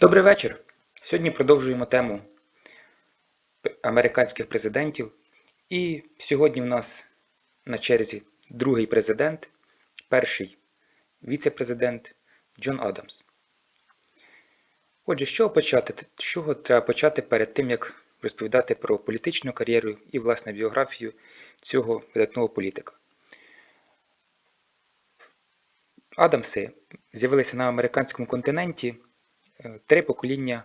Добрий вечір. Сьогодні продовжуємо тему американських президентів. І сьогодні в нас на черзі другий президент, перший віце-президент Джон Адамс. Отже, з чого почати? З чого треба почати перед тим, як розповідати про політичну кар'єру і власне біографію цього видатного політика? Адамси з'явилися на американському континенті три покоління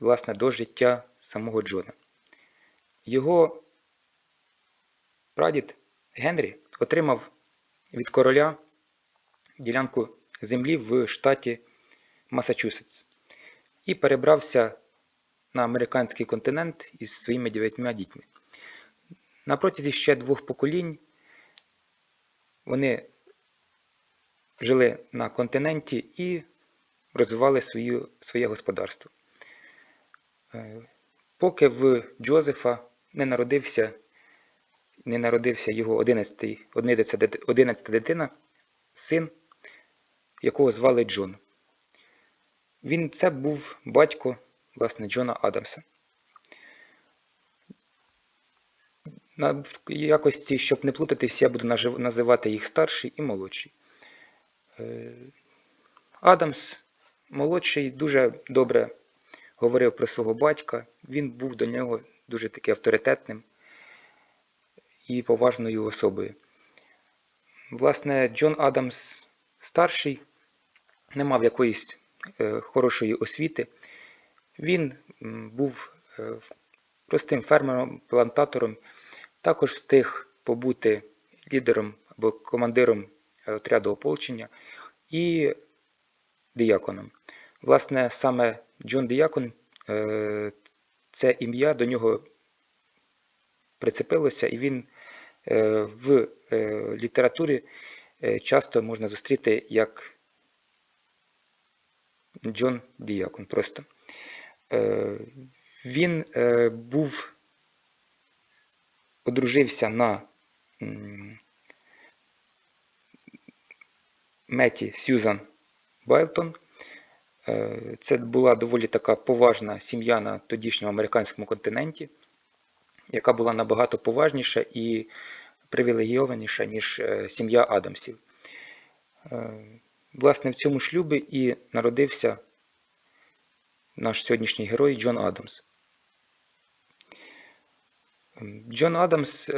власне, до життя самого Джона. Його прадід Генрі отримав від короля ділянку землі в штаті Масачусетс і перебрався на американський континент із своїми дев'ятьма дітьми. На протязі ще двох поколінь вони жили на континенті і розвивали свою, своє господарство. Е, Поки в Джозефа не народився, не народився його 11, 11, дитина, син, якого звали Джон. Він це був батько власне Джона Адамса. На якості, щоб не плутатись, я буду називати їх старший і молодший. Е, Адамс молодший дуже добре говорив про свого батька. Він був до нього дуже таки авторитетним і поважною особою. Власне, Джон Адамс старший не мав якоїсь е, хорошої освіти. Він був е, простим фермером, плантатором, також встиг побути лідером або командиром е, отряду ополчення і дияконом. Власне, саме Джон Діякон, е, це ім'я до нього прицепилося, і він е, в е, літературі часто можна зустріти як Джон Діякон. Просто. Він був, одружився на Меті Сьюзан Байлтон. Е, Це була доволі така поважна сім'я на тодішньому американському континенті, яка була набагато поважніша і привілейованіша, ніж е, сім'я Адамсів. Е, Власне, в цьому шлюбі і народився наш сьогоднішній герой Джон Адамс. Джон Адамс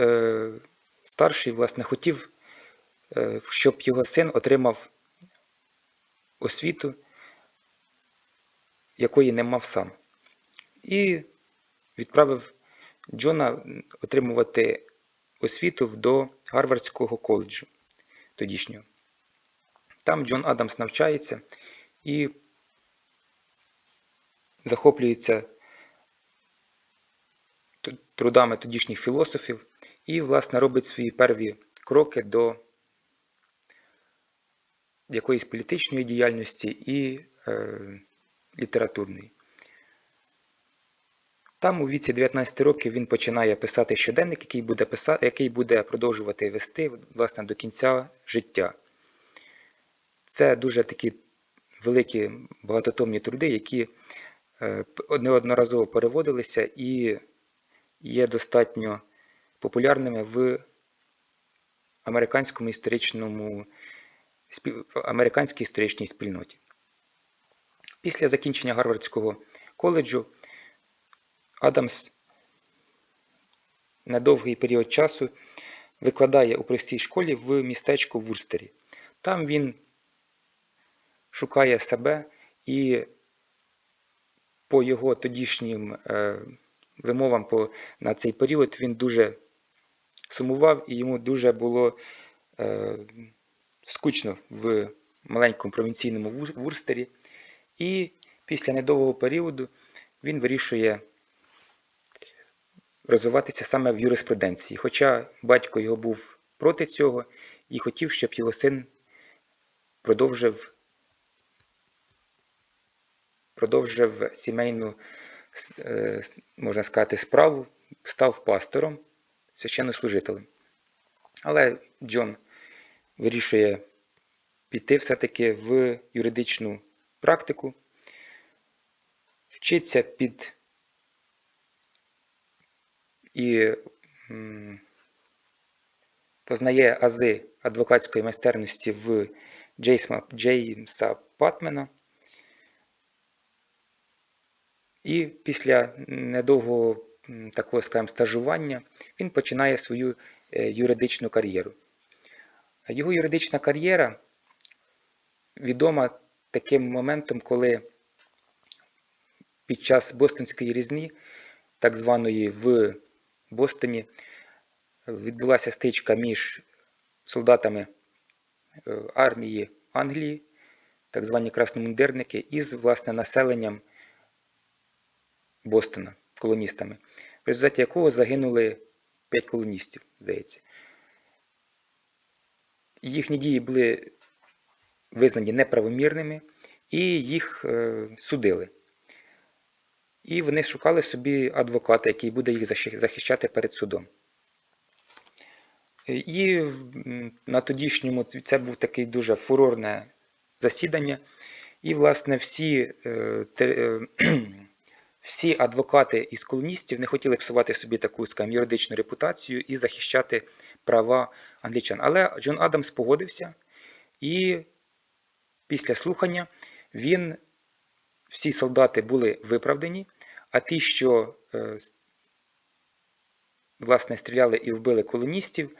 старший, власне, хотів, щоб його син отримав освіту, якої не мав сам. І відправив Джона отримувати освіту до Гарвардського коледжу тодішнього. Там Джон Адамс навчається і захоплюється трудами тодішніх філософів і, власне, робить свої перві кроки до якоїсь політичної діяльності і е, літературної. Там у віці 19 років він починає писати щоденник, який буде, писа... який буде продовжувати вести власне, до кінця життя. Це дуже такі великі багатотомні труди, які е, неодноразово переводилися і є достатньо популярними в американському історичному американській історичній спільноті. Після закінчення Гарвардського коледжу Адамс на довгий період часу викладає у простій школі в містечку Вурстері. Там він шукає себе і по його тодішнім е, вимовам на цей період він дуже сумував і йому дуже було е, скучно в маленькому провінційному Вурстері. І після недовгого періоду він вирішує розвиватися саме в юриспруденції. Хоча батько його був проти цього і хотів, щоб його син продовжив, продовжив сімейну, е, можна сказати, справу, став пастором, священнослужителем. Але Джон вирішує піти все-таки в юридичну практику. вчиться під і познає ази адвокатської майстерності в Джейсма, Джеймса Патмена. І після недовгого такого, скажімо, стажування він починає свою е, юридичну кар'єру. Його юридична кар'єра відома таким моментом, коли під час Бостонської різні, так званої в Бостоні, відбулася стичка між солдатами е, армії Англії, так звані красномундирники, із власне населенням Бостона, колоністами, в результаті якого загинули 5 колоністів, здається. Їхні дії були визнані неправомірними і їх е, судили. І вони шукали собі адвоката, який буде їх захищати перед судом. І на тодішньому це був такий дуже фурорне засідання. І, власне, всі е, е, всі адвокати із колоністів не хотіли псувати собі таку скажімо, юридичну репутацію і захищати права англічан. Але Джон Адамс погодився, і після слухання він, всі солдати були виправдані, а ті, що е, власне стріляли і вбили колоністів,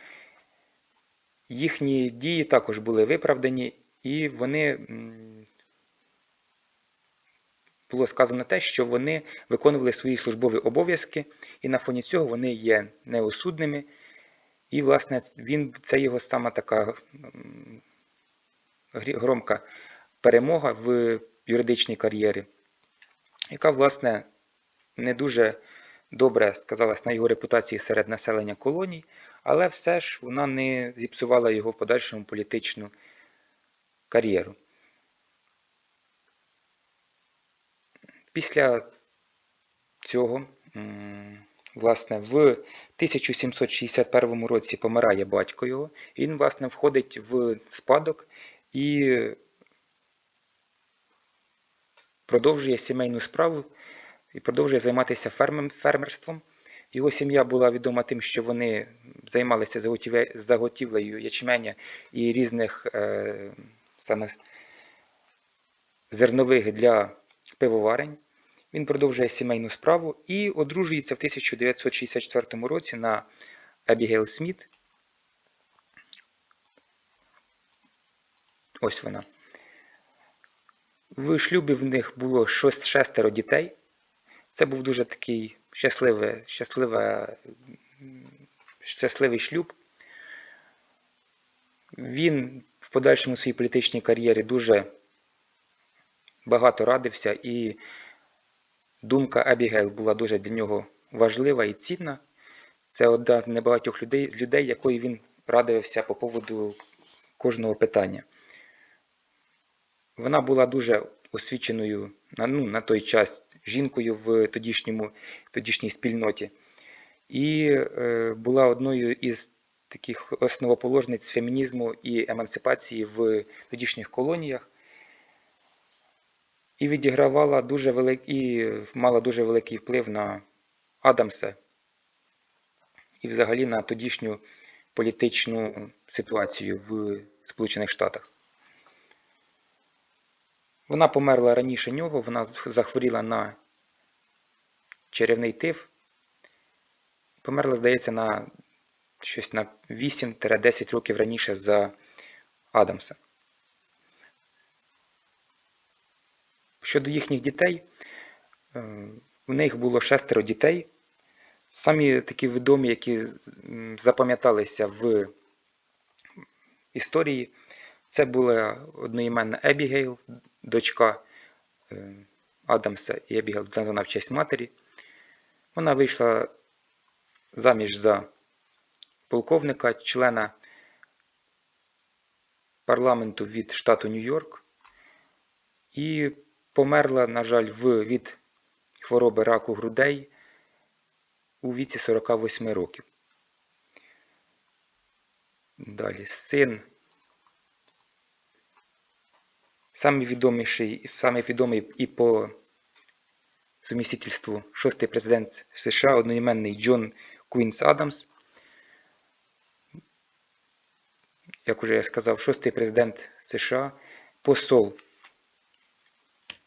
їхні дії також були виправдані, і вони було сказано те, що вони виконували свої службові обов'язки, і на фоні цього вони є неосудними. І, власне, він, це його сама така громка перемога в юридичній кар'єрі, яка, власне, не дуже добре сказалась на його репутації серед населення колоній, але все ж вона не зіпсувала його в подальшому політичну кар'єру. Після цього, власне, в 1761 році помирає батько його, і він, власне, входить в спадок і продовжує сімейну справу і продовжує займатися фермерством. Його сім'я була відома тим, що вони займалися заготівлею ячменя і різних е, саме зернових для пивоварень. Він продовжує сімейну справу і одружується в 1964 році на Абігейл Сміт. Ось вона. В шлюбі в них було шестеро дітей. Це був дуже такий щасливий, щасливий, щасливий шлюб. Він в подальшому своїй політичній кар'єрі дуже багато радився, і думка Абігейл була дуже для нього важлива і цінна. Це одна з небагатьох людей, людей, якої він радився по поводу кожного питання. Вона була дуже освіченою на ну, на той час жінкою в тодішньому, тодішній спільноті, і е, була одною із таких основоположниць фемінізму і емансипації в тодішніх колоніях і відігравала дуже великий, мала дуже великий вплив на Адамса і взагалі на тодішню політичну ситуацію в Сполучених Штатах. Вона померла раніше нього, вона захворіла на черевний тиф. Померла, здається, на щось на 8-10 років раніше за Адамса. Щодо їхніх дітей, у е, них було шестеро дітей. Самі такі відомі, які запам'яталися в історії, це була одноіменна Ебігейл, дочка е, Адамса і Ебігейл, названа в честь матері. Вона вийшла заміж за полковника, члена парламенту від штату Нью-Йорк. І померла, на жаль, в, від хвороби раку грудей у віці 48 років. Далі син. Самий відоміший, самий відомий і по сумістительству шостий президент США, одноіменний Джон Квінс Адамс. Як уже я сказав, шостий президент США, посол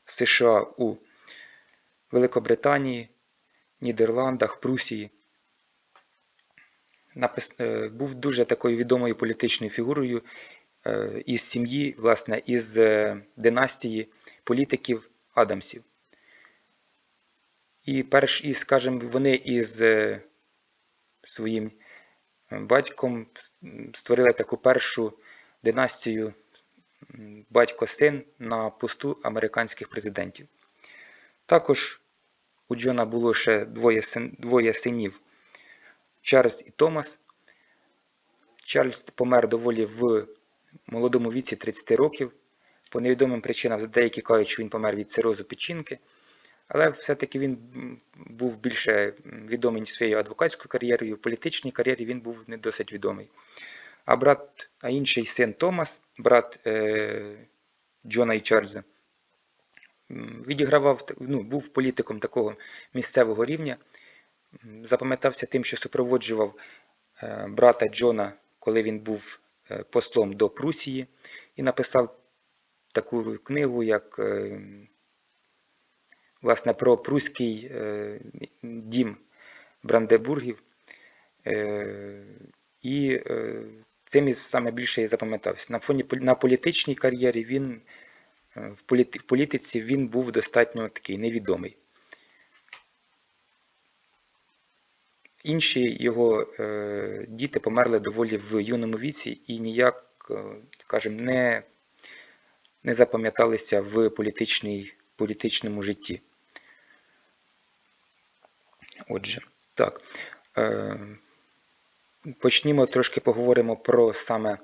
США у Великобританії, Нідерландах, Прусії. Е, Був дуже такою відомою політичною фігурою із сім'ї, власне, із е, династії політиків Адамсів. І перш і, скажімо, вони із е, своїм е, батьком створили таку першу династію батько-син на посту американських президентів. Також у Джона було ще двоє, син, двоє синів Чарльз і Томас. Чарльз помер доволі в молодому віці 30 років. По невідомим причинам деякі кажуть, він помер від цирозу печінки. Але все-таки він був більше відомий своєю адвокатською кар'єрою, в політичній кар'єрі він був не досить відомий. А брат, а інший син Томас, брат е, Джона і Чарльза, відігравав, ну, був політиком такого місцевого рівня. Запам'ятався тим, що супроводжував е, брата Джона, коли він був послом до Прусії, і написав таку книгу, як е, власне про Пруський е, дім Брандебургів. Е, І е, цим саме більше і запам'ятався. На фоні на політичній кар'єрі він е, в політиці він був достатньо такий невідомий. Інші його е, діти померли доволі в юному віці і ніяк, е, скажімо, не, не запам'яталися в політичній, політичному житті. Отже, так. Е, почнімо трошки поговоримо про саме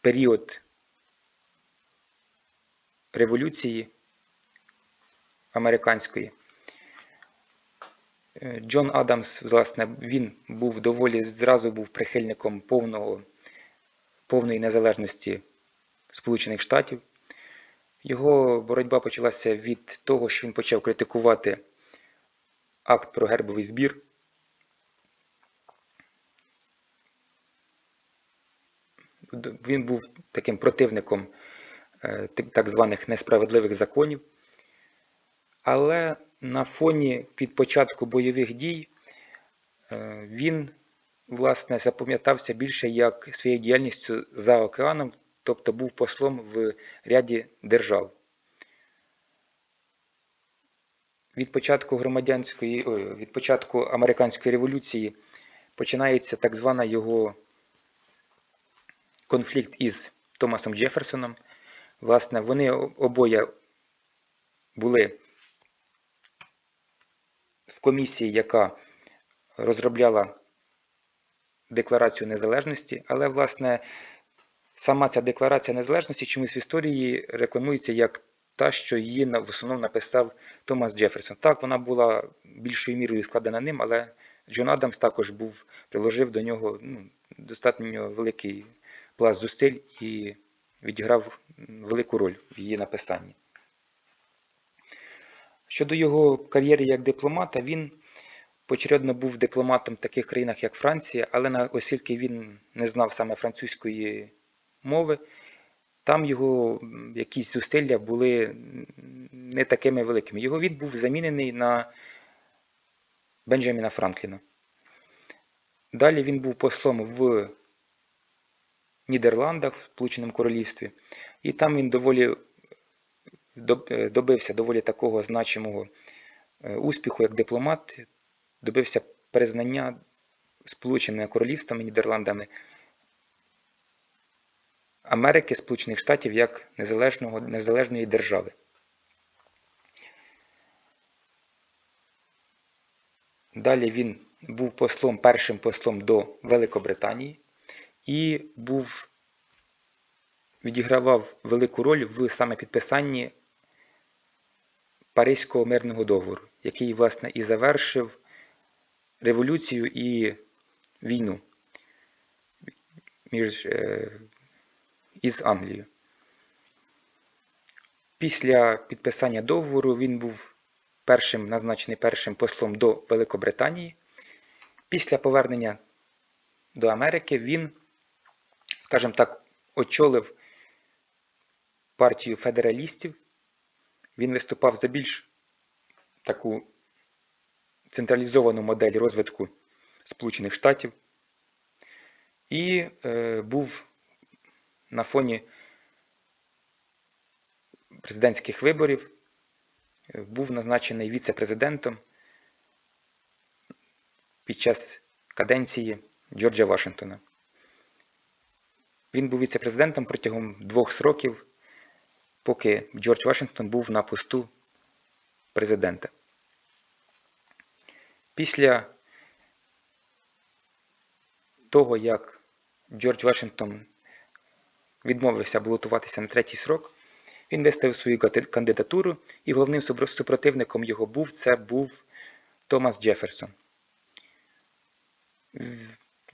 період революції американської. Джон Адамс, власне, він був доволі зразу був прихильником повного, повної незалежності Сполучених Штатів. Його боротьба почалася від того, що він почав критикувати акт про гербовий збір. Він був таким противником е, так званих несправедливих законів. Але на фоні під початку бойових дій е, він, власне, запам'ятався більше як своєю діяльністю за океаном, тобто був послом в ряді держав. Від початку громадянської, ой, від початку американської революції починається так звана його конфлікт із Томасом Джеферсоном. Власне, вони обоє були в комісії, яка розробляла Декларацію незалежності, але, власне, сама ця Декларація незалежності чомусь в історії рекламується як та, що її в основному написав Томас Джеферсон. Так, вона була більшою мірою складена ним, але Джон Адамс також був, приложив до нього ну, достатньо великий пласт зусиль і відіграв велику роль в її написанні. Щодо його кар'єри як дипломата, він поочередно був дипломатом в таких країнах, як Франція, але на, оскільки він не знав саме французької мови, там його якісь зусилля були не такими великими. Його він був замінений на Бенджаміна Франкліна. Далі він був послом в Нідерландах, в Сполученому Королівстві, і там він доволі добився доволі такого значимого е, успіху як дипломат, добився признання Сполученими Королівствами, Нідерландами Америки, Сполучених Штатів як незалежного, незалежної держави. Далі він був послом, першим послом до Великобританії і був, відігравав велику роль в саме підписанні Паризького мирного договору, який, власне, і завершив революцію і війну між, е, із Англією. Після підписання договору він був першим, назначений першим послом до Великобританії. Після повернення до Америки він, скажімо так, очолив партію федералістів. Він виступав за більш таку централізовану модель розвитку Сполучених Штатів і е, був на фоні президентських виборів, е, був назначений віце-президентом під час каденції Джорджа Вашингтона. Він був віце-президентом протягом двох років, поки Джордж Вашингтон був на посту президента. Після того, як Джордж Вашингтон відмовився балотуватися на третій срок, він виставив свою кандидатуру, і головним супротивником його був це був Томас Джеферсон.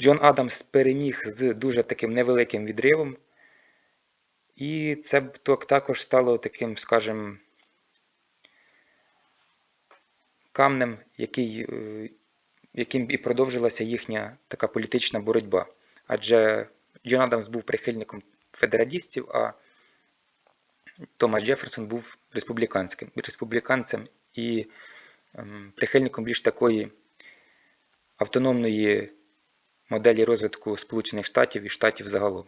Джон Адамс переміг з дуже таким невеликим відривом, і це б так- також стало таким, скажімо, камнем, який, е, яким і продовжилася їхня така політична боротьба. Адже Джон Адамс був прихильником федералістів, а Томас Джеферсон був республіканським, республіканцем і ем, прихильником більш такої автономної моделі розвитку Сполучених Штатів і Штатів загалом.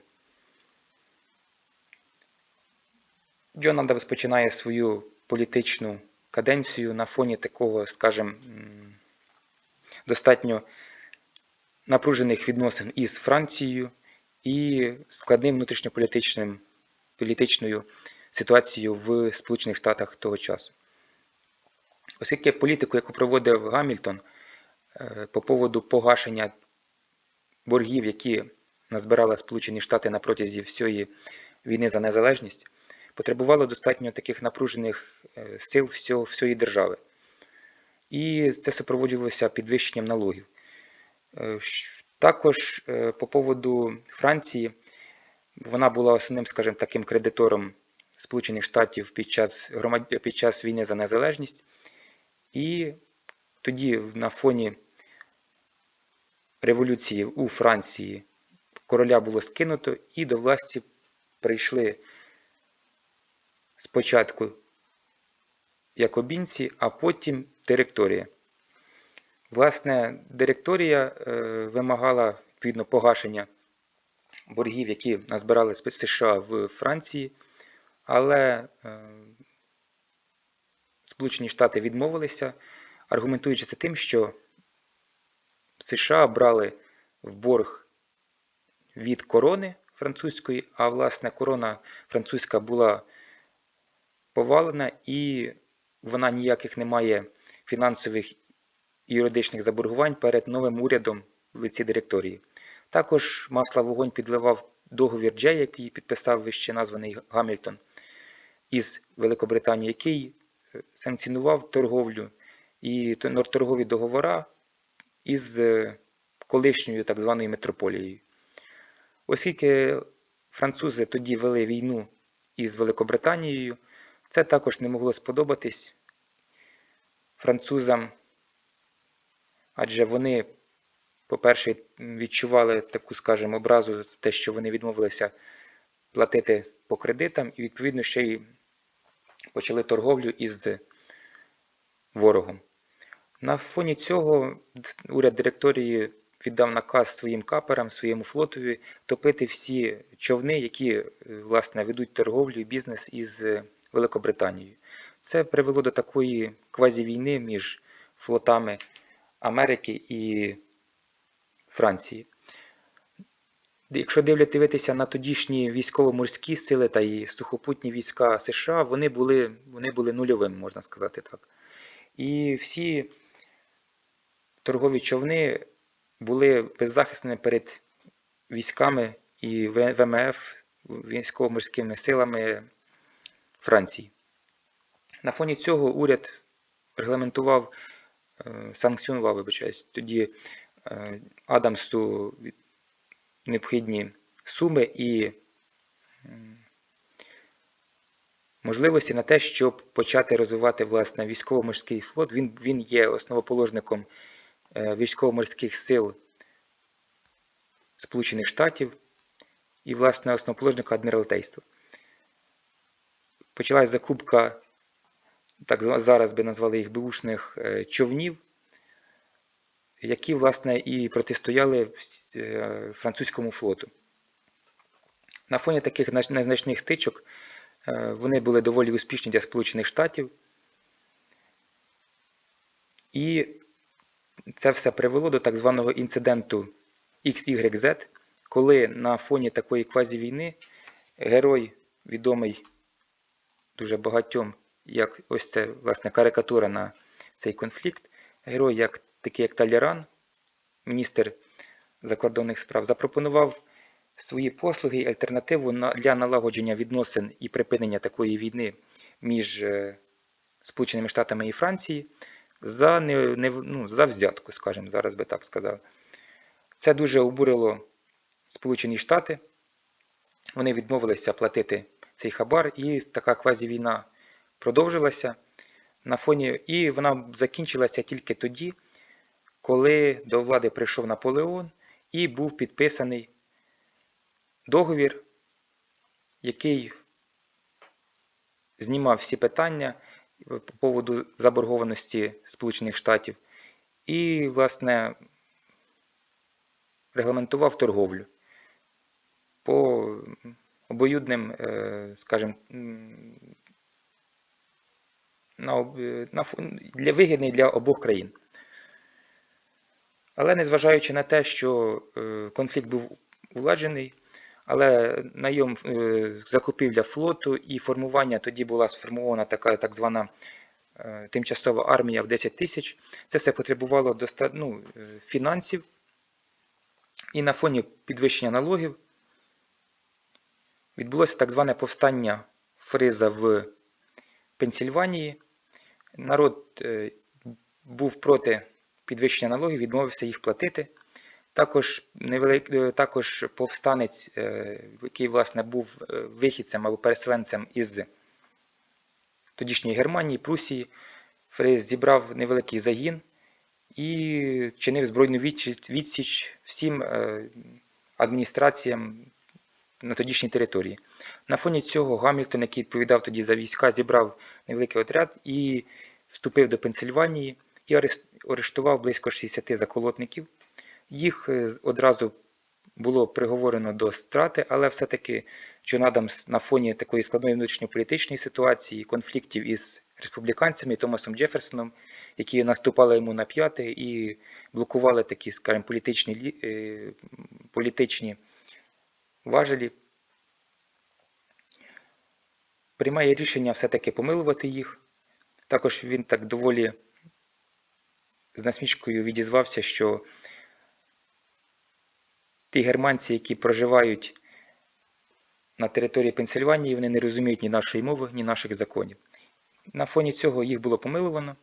Джон Адамс починає свою політичну каденцію на фоні такого, скажімо, достатньо напружених відносин із Францією і складним внутрішньополітичним політичною ситуацією в Сполучених Штатах того часу. Оскільки політику, яку проводив Гамільтон е, по поводу погашення боргів, які назбирали Сполучені Штати на протязі всієї війни за незалежність, потребувало достатньо таких напружених е, сил всієї держави. І це супроводжувалося підвищенням налогів. Е, Також е, по поводу Франції, вона була основним, скажімо, таким кредитором Сполучених Штатів під час, громад... під час війни за незалежність. І тоді на фоні революції у Франції короля було скинуто, і до власті прийшли спочатку якобінці, а потім директорія. Власне, директорія е, вимагала відповідно погашення боргів, які назбирали США в Франції, але е, Сполучені Штати відмовилися, аргументуючи це тим, що США брали в борг від корони французької, а власне корона французька була повалена і вона ніяких не має фінансових і юридичних заборгувань перед новим урядом в лиці директорії. Також масла вогонь підливав договір Джей, який підписав вище названий Гамільтон із Великобританії, який е, санкціонував торговлю і торгові договори із е, колишньою так званою метрополією. Оскільки французи тоді вели війну із Великобританією, це також не могло сподобатись французам, адже вони, по-перше, відчували таку, скажімо, образу за те, що вони відмовилися платити по кредитам, і, відповідно, ще й почали торговлю із ворогом. На фоні цього уряд директорії віддав наказ своїм каперам, своєму флотові топити всі човни, які власне ведуть торговлю і бізнес із Великобританією. Це привело до такої квазівійни між флотами Америки і Франції. Якщо дивитися на тодішні військово-морські сили та і сухопутні війська США, вони були, вони були нульовими, можна сказати так. І всі торгові човни були беззахисними перед військами і ВМФ, військово-морськими силами Франції. На фоні цього уряд регламентував, е, санкціонував, вибачаюсь, тоді е, Адамсу необхідні суми і можливості на те, щоб почати розвивати власне військово-морський флот. Він, він є основоположником е, військово-морських сил Сполучених Штатів і, власне, основоположника адміралтейства. Почалась закупка, так зараз би назвали їх бушних човнів, які, власне, і протистояли е, французькому флоту. На фоні таких незначних стичок е, вони були доволі успішні для Сполучених Штатів. І це все привело до так званого інциденту XYZ, коли на фоні такої квазівійни герой, відомий дуже багатьом, як ось це власне карикатура на цей конфлікт, герой, як, такий як Таляран, міністр закордонних справ, запропонував свої послуги і альтернативу для налагодження відносин і припинення такої війни між е, Сполученими Штатами і Францією за, не, не, ну, за взятку, скажімо, зараз би так сказав. Це дуже обурило Сполучені Штати. Вони відмовилися платити цей хабар, і така квазівійна продовжилася на фоні, і вона закінчилася тільки тоді, коли до влади прийшов Наполеон і був підписаний договір, який знімав всі питання по поводу заборгованості Сполучених Штатів і, власне, регламентував торговлю по обоюдним, е, скажімо, на, е, на, для вигідний для обох країн. Але незважаючи на те, що е, конфлікт був уладжений, але найом закупівля флоту і формування тоді була сформована така так звана тимчасова армія в 10 тисяч. Це все потребувало доста- ну, фінансів. І на фоні підвищення налогів відбулося так зване повстання Фриза в Пенсільванії. Народ е, був проти підвищення налогів, відмовився їх платити. Також, невелик, е, також повстанець, е, який власне був вихідцем або переселенцем із тодішньої Германії, Прусії, Фрейс зібрав невеликий загін і чинив збройну відсіч, всім адміністраціям на тодішній території. На фоні цього Гамільтон, який відповідав тоді за війська, зібрав невеликий отряд і вступив до Пенсильванії і арештував близько 60 заколотників. Їх е, одразу було приговорено до страти, але все-таки Джон Адамс на фоні такої складної внутрішньополітичної ситуації, конфліктів із республіканцями Томасом Джеферсоном, які наступали йому на п'яти і блокували такі, скажімо, політичні, е, політичні важелі, приймає рішення все-таки помилувати їх. Також він так доволі з насмішкою відізвався, що ті германці, які проживають на території Пенсильванії, вони не розуміють ні нашої мови, ні наших законів. На фоні цього їх було помиловано,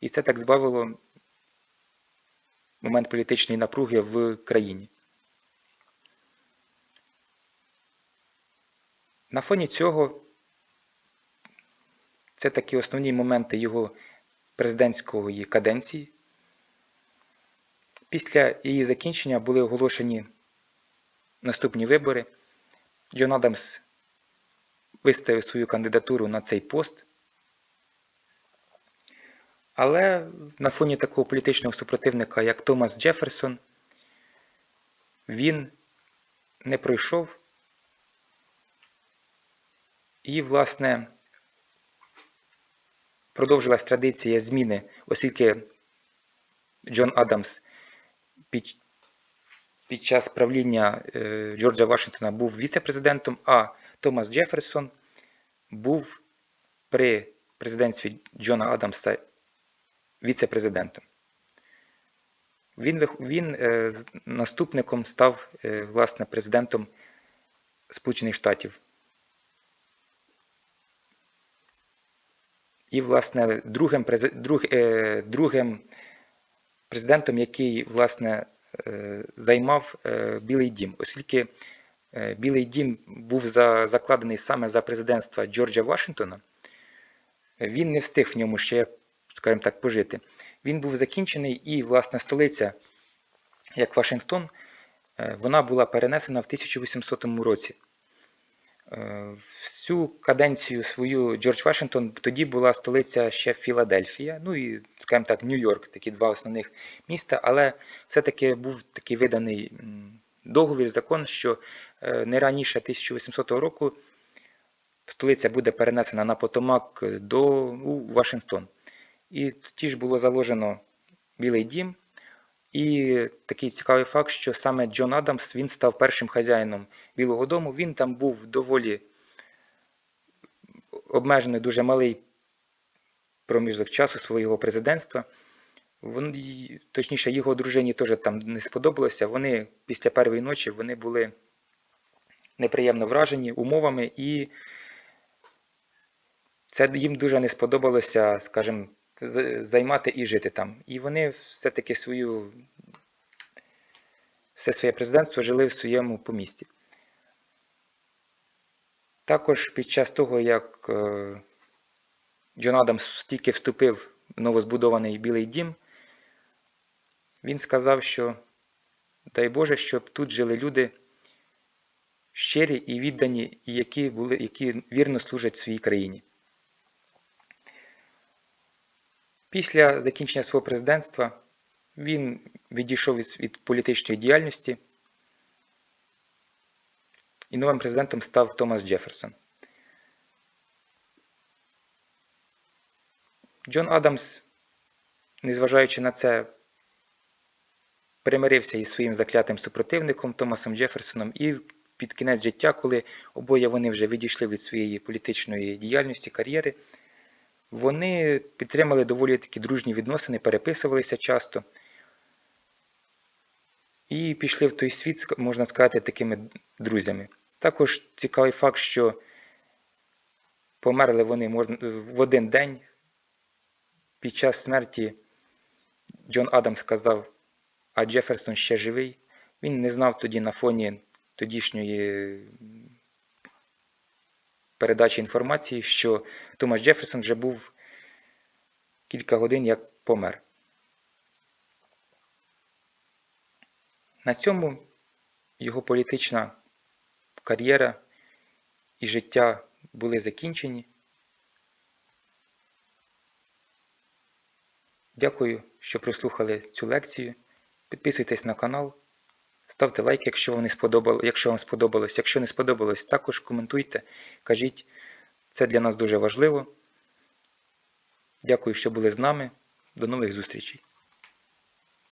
і це так збавило момент політичної напруги в країні. На фоні цього це такі основні моменти його президентської каденції. Після її закінчення були оголошені наступні вибори. Джон Адамс виставив свою кандидатуру на цей пост. Але на фоні такого політичного супротивника, як Томас Джеферсон, він не пройшов. І, власне, продовжилась традиція зміни, оскільки Джон Адамс під, під час правління е, Джорджа Вашингтона був віце-президентом, а Томас Джеферсон був при президентстві Джона Адамса віце-президентом. Він, він е, наступником став е, власне президентом Сполучених Штатів. І, власне, другим, друг, е, другим президентом, який власне е, займав е, Білий дім, оскільки Білий дім був за, закладений саме за президентства Джорджа Вашингтона, він не встиг в ньому ще, скажімо так, пожити. Він був закінчений, і, власне, столиця, як Вашингтон, вона була перенесена в 1800 році. Всю каденцію свою Джордж Вашингтон тоді була столиця ще Філадельфія, ну і, скажімо так, Нью-Йорк, такі два основних міста, але все-таки був такий виданий договір, закон, що е, не раніше 1800 року столиця буде перенесена на Потомак до у Вашингтон. І тоді ж було заложено Білий дім. І такий цікавий факт, що саме Джон Адамс він став першим хазяїном Білого дому. Він там був доволі обмежений, дуже малий проміжок часу свого президентства. Вони, точніше, його дружині теж там не сподобалося. Вони після першої ночі вони були неприємно вражені умовами, і це їм дуже не сподобалося, скажімо, займати і жити там. І вони все-таки свою, все своє президентство жили в своєму помісті. Також під час того, як е, Джон Адамс тільки вступив в новозбудований Білий дім, він сказав, що дай Боже, щоб тут жили люди щирі і віддані, які, були, які вірно служать своїй країні. Після закінчення свого президентства він відійшов від, політичної діяльності, і новим президентом став Томас Джеферсон. Джон Адамс, незважаючи на це, примирився із своїм заклятим супротивником Томасом Джеферсоном і під кінець життя, коли обоє вони вже відійшли від своєї політичної діяльності, кар'єри, вони підтримали доволі такі дружні відносини, переписувалися часто. І пішли в той світ, можна сказати, такими друзями. Також цікавий факт, що померли вони в один день. Під час смерті Джон Адамс сказав, а Джеферсон ще живий. Він не знав тоді на фоні тодішньої передачі інформації, що Томас Джеферсон вже був кілька годин як помер. На цьому його політична кар'єра і життя були закінчені. Дякую, що прослухали цю лекцію. Підписуйтесь на канал, ставте лайк, якщо вам, не сподобало, якщо вам сподобалось. Якщо не сподобалось, також коментуйте, кажіть. Це для нас дуже важливо. Дякую, що були з нами. До нових зустрічей!